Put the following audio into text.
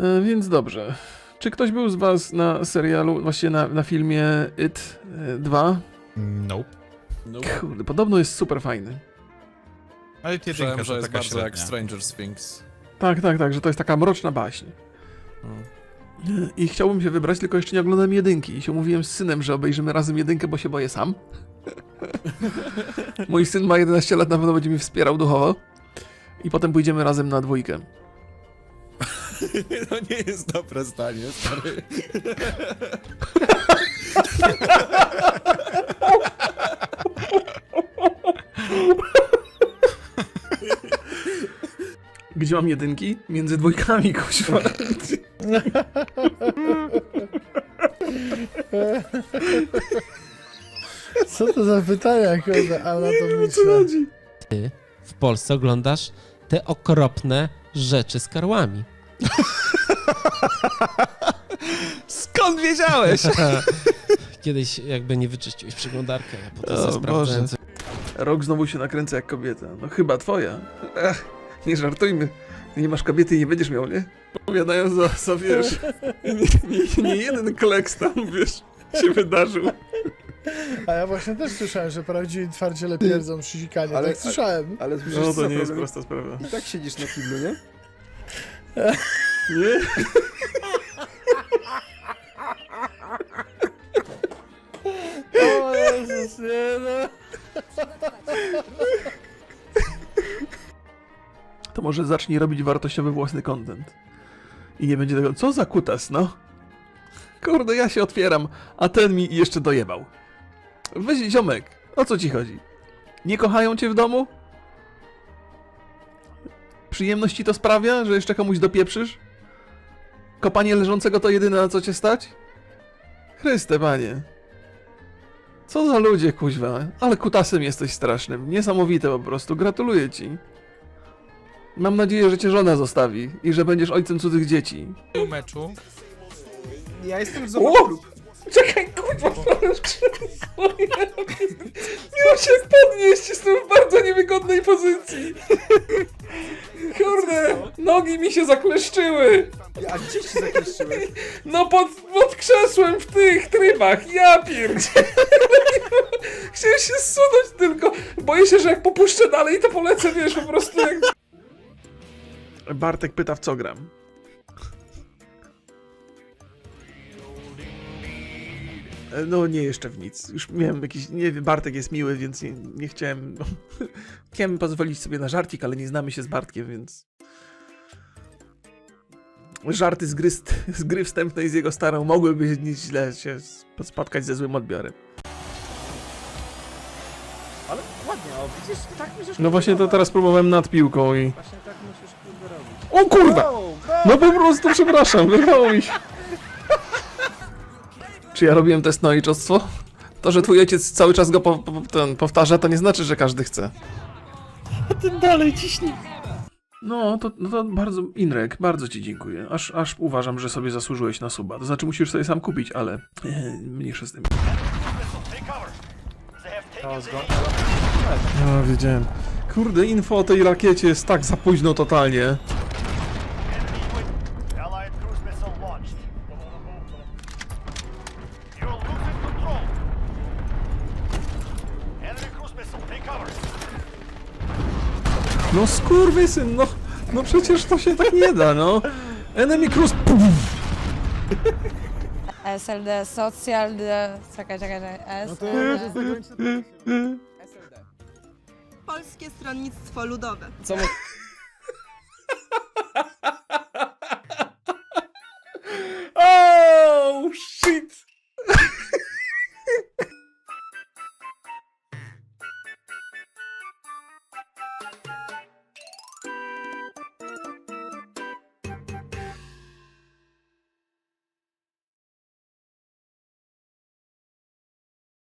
E, więc dobrze. Czy ktoś był z was na serialu, właściwie na, na filmie It e, 2? Nope. No, Kurde, podobno jest super fajny. Ale jedynka że jest taka bardzo jak średnia. Stranger Things. Tak, tak, tak, że to jest taka mroczna baśń. No. I chciałbym się wybrać, tylko jeszcze nie oglądam jedynki. I się umówiłem z synem, że obejrzymy razem jedynkę, bo się boję sam. Mój syn ma 11 lat, na pewno będzie mi wspierał duchowo. I potem pójdziemy razem na dwójkę. To nie jest dobre zdanie, stary. Gdzie mam jedynki? Między dwójkami, kuźwa. Co to za pytania, kurde, Nie wiem, o co anatomiczne. chodzi. Ty w Polsce oglądasz te okropne rzeczy z karłami. Skąd wiedziałeś? Kiedyś jakby nie wyczyściłeś przeglądarkę, ja potem O sprawdzałem. Boże. Rok znowu się nakręca jak kobieta. No chyba twoja. Ech, nie żartujmy. Nie masz kobiety i nie będziesz miał, nie? Powiadają za, za wiesz, nie, nie, nie jeden kleks tam, wiesz, się wydarzył. A ja właśnie też słyszałem, że prawdziwi twardziele pierdzą przy sikaniu. Ale- tak słyszałem. Ale słyszysz, No to nie jest prosta sprawa. I tak siedzisz na kiblu, nie? Nie? O Jezus, nie no. To może zacznij robić wartościowy własny content. I nie będzie tego, co za kutas, no? Kurde, ja się otwieram, a ten mi jeszcze dojebał. Weź ziomek, o co ci chodzi? Nie kochają cię w domu? Przyjemność ci to sprawia, że jeszcze komuś dopieprzysz? Kopanie leżącego to jedyne, na co cię stać? Chryste, panie. Co za ludzie, kuźwa. Ale kutasem jesteś strasznym. Niesamowite po prostu. Gratuluję ci. Mam nadzieję, że cię żona zostawi i że będziesz ojcem cudzych dzieci. Meczu Ja jestem z O! Czekaj, kurwa, mam się jak podnieść, jestem w bardzo niewygodnej pozycji. Kurde, nogi mi się zakleszczyły. A gdzie się zakleszczyłeś? No pod, pod krzesłem w tych trybach, ja pierdzie. Chciałem się zsunąć tylko. Boję się, że jak popuszczę dalej, to polecę, wiesz, po prostu jak... Bartek pyta, w co gram. No nie jeszcze w nic. Już miałem jakiś. Nie wiem, Bartek jest miły, więc nie, nie chciałem. No, chciałem pozwolić sobie na żarcik, ale nie znamy się z Bartkiem, więc. Żarty z gry, z gry wstępnej z jego starą mogłyby źle się sp- spotkać ze złym odbiorem. Ale ładnie, o widzisz, tak musisz No właśnie to teraz próbowałem nad piłką i. Właśnie tak musisz kurde robić. O kurwa! Go, go! No po prostu przepraszam, wyrwało mi się. Czy ja robiłem test na ojczostwo? To, że twój ojciec cały czas go po, po, ten powtarza, to nie znaczy, że każdy chce. Tym dalej ciśnij. No, to, no to bardzo, Inrek, bardzo ci dziękuję. Aż, aż uważam, że sobie zasłużyłeś na suba. To znaczy musisz sobie sam kupić, ale e, mniejsze z tym. Ja wiedziałem. Kurde, info o tej rakiecie jest tak za późno totalnie. No skurwysyn, no, no przecież to się tak nie da, no. Enemy Cruise... SLD, Social D... Czekaj, czekaj, czekaj. No to SLD. SLD. Polskie Stronnictwo Ludowe. Co mo- Oh, shit!